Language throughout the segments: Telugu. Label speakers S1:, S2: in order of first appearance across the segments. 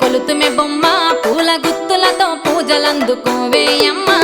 S1: కొలుతుమే బొమ్మ పూల గుత్తులతో పూజలందుకోవేయమ్మా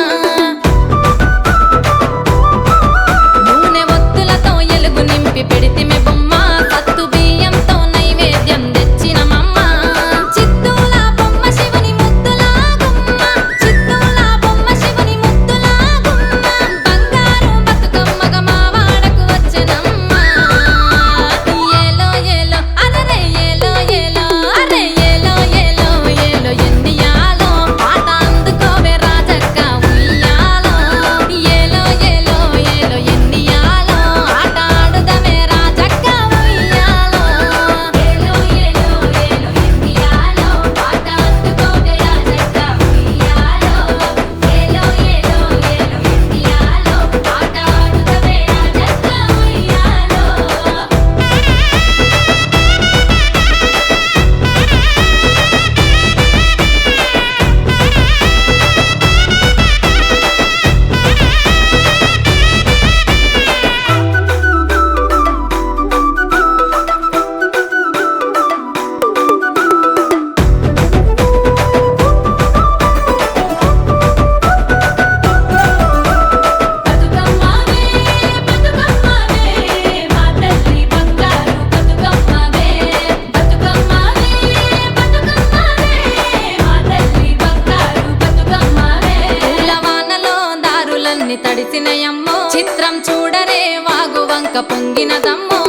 S1: చిత్రం చూడరే వాగు వంక పొంగినదమ్మో.